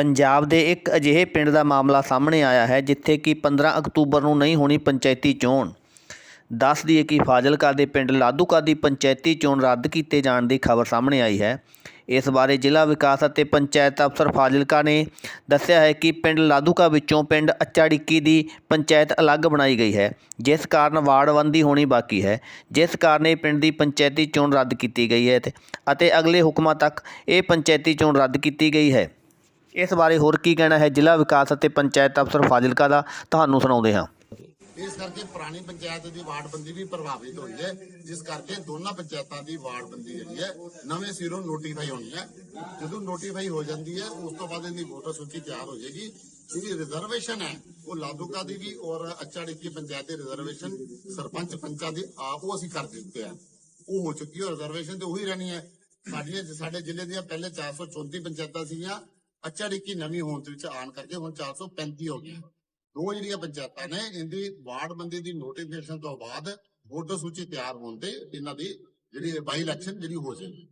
ਪੰਜਾਬ ਦੇ ਇੱਕ ਅਜਿਹੇ ਪਿੰਡ ਦਾ ਮਾਮਲਾ ਸਾਹਮਣੇ ਆਇਆ ਹੈ, ਜਿੱਥੇ ਕਿ 15 ਅਕਤੂਬਰ ਨੂੰ ਨਹੀਂ ਹੋਣੀ ਪੰਚਾਇਤੀ ਚੋਣ। ਦੱਸ ਦਈਏ ਕਿ ਫਾਜ਼ਿਲਕਾ ਦੇ ਪਿੰਡ ਲਾਦੂਕਾ ਦੀ ਪੰਚਾਇਤੀ ਚੋਣ ਰੱਦ ਕੀਤੇ ਜਾਣ ਦੀ ਖਬਰ ਸਾਹਮਣੇ ਆਈ ਹੈ। ਇਸ ਬਾਰੇ ਜ਼ਿਲ੍ਹਾ ਵਿਕਾਸ ਅਤੇ ਪੰਚਾਇਤ ਅਫਸਰ ਫਾਜ਼ਿਲਕਾ ਨੇ ਦੱਸਿਆ ਹੈ ਕਿ ਪਿੰਡ ਲਾਦੂਕਾ ਵਿੱਚੋਂ ਪਿੰਡ ਅੱਚਾੜਿੱਕੀ ਦੀ ਪੰਚਾਇਤ ਅਲੱਗ ਬਣਾਈ ਗਈ ਹੈ, ਜਿਸ ਕਾਰਨ ਵਾਰਡਬੰਦੀ ਹੋਣੀ ਬਾਕੀ ਹੈ। ਜਿਸ ਕਾਰਨ ਇਹ ਪਿੰਡ ਦੀ ਪੰਚਾਇਤੀ ਚੋਣ ਰੱਦ ਕੀਤੀ ਗਈ ਹੈ ਅਤੇ ਅਗਲੇ ਹੁਕਮਾਂ ਤੱਕ ਇਹ ਪੰਚਾਇਤੀ ਚੋਣ ਰੱਦ ਕੀਤੀ ਗਈ ਹੈ। ਇਸ ਬਾਰੇ ਹੋਰ ਕੀ ਕਹਿਣਾ ਹੈ? ਜ਼ਿਲ੍ਹਾ ਵਿਕਾਸ ਅਤੇ ਪੰਚਾਇਤ ਅਫਸਰ ਫਾਜ਼ਿਲਕਾ ਦਾ ਤੁਹਾਨੂੰ ਸੁਣਾਉਂਦੇ ਹਾਂ। ਇਸ ਕਰਕੇ ਪੁਰਾਣੀ ਪੰਚਾਇਤ ਦੀ ਵਾਰਡਬੰਦੀ ਵੀ ਪ੍ਰਭਾਵਿਤ ਹੋਈ ਹੈ। ਜਿਸ ਕਰਕੇ ਦੋਨਾਂ ਪੰਚਾਇਤਾਂ ਦੀ ਵਾਰਡਬੰਦੀ ਜਿਹੜੀ ਹੈ, ਨਵੇਂ ਸਿਰੋਂ ਨੋਟੀਫਾਈ ਹੋਣੀ ਹੈ। ਜਦੋਂ ਨੋਟੀਫਾਈ ਹੋ ਜਾਂਦੀ ਹੈ, ਉਸ ਤੋਂ ਬਾਅਦ ਇਹਦੀ ਵੋਟਰ ਸੂਚੀ ਤਿਆਰ ਹੋ ਜਾਏਗੀ। ਜਿਹੜੀ ਰਿਜ਼ਰਵੇਸ਼ਨ ਹੈ, ਉਹ ਲਾਦੂਕਾ ਦੀ ਵੀ ਔਰ ਅੱਚਾੜਿੱਕੀ ਪੰਚਾਇਤ ਦੀ ਰਿਜ਼ਰਵੇਸ਼ਨ ਸਰਪੰਚ ਪੰਚਾਂ ਦੀ ਆਪ ਉਹ ਅਸੀਂ ਕਰ ਦਿੱਤੇ ਆ। ਉਹ ਹੋ ਚੁੱਕੀ ਹੈ ਰਿਜ਼ਰਵੇਸ਼ਨ ਤੇ ਉਹੀ ਰਹਿਣੀ ਹੈ। ਸਾਡੀਆਂ ਸਾਡੇ ਜ਼ਿਲ੍ਹੇ ਦੀਆਂ ਪਹਿਲੇ 434 ਪੰਚਾਇਤਾਂ ਸੀਗੀਆਂ। ਅੱਚਾੜਿੱਕੀ ਨਵੀਂ ਹੋਂਦ ਦੇ ਵਿੱਚ ਆਣ ਕਰਕੇ ਹੁਣ 435 ਹੋ ਗਈਆਂ ਦੋ ਜਿਹੜੀਆਂ ਪੰਚਾਇਤਾਂ ਨੇ, ਇਹਦੀ ਵਾਰਡ ਬੰਦੀ ਦੀ ਨੋਟੀਫਿਕੇਸ਼ਨ ਤੋਂ ਬਾਅਦ ਵੋਟਰ ਸੂਚੀ ਤਿਆਰ ਹੋਣ ਤੇ ਇਹਨਾਂ ਦੀ ਜਿਹੜੀ ਬਾਈ ਇਲੈਕਸ਼ਨ ਜਿਹੜੀ ਹੋ ਜਾਏਗੀ।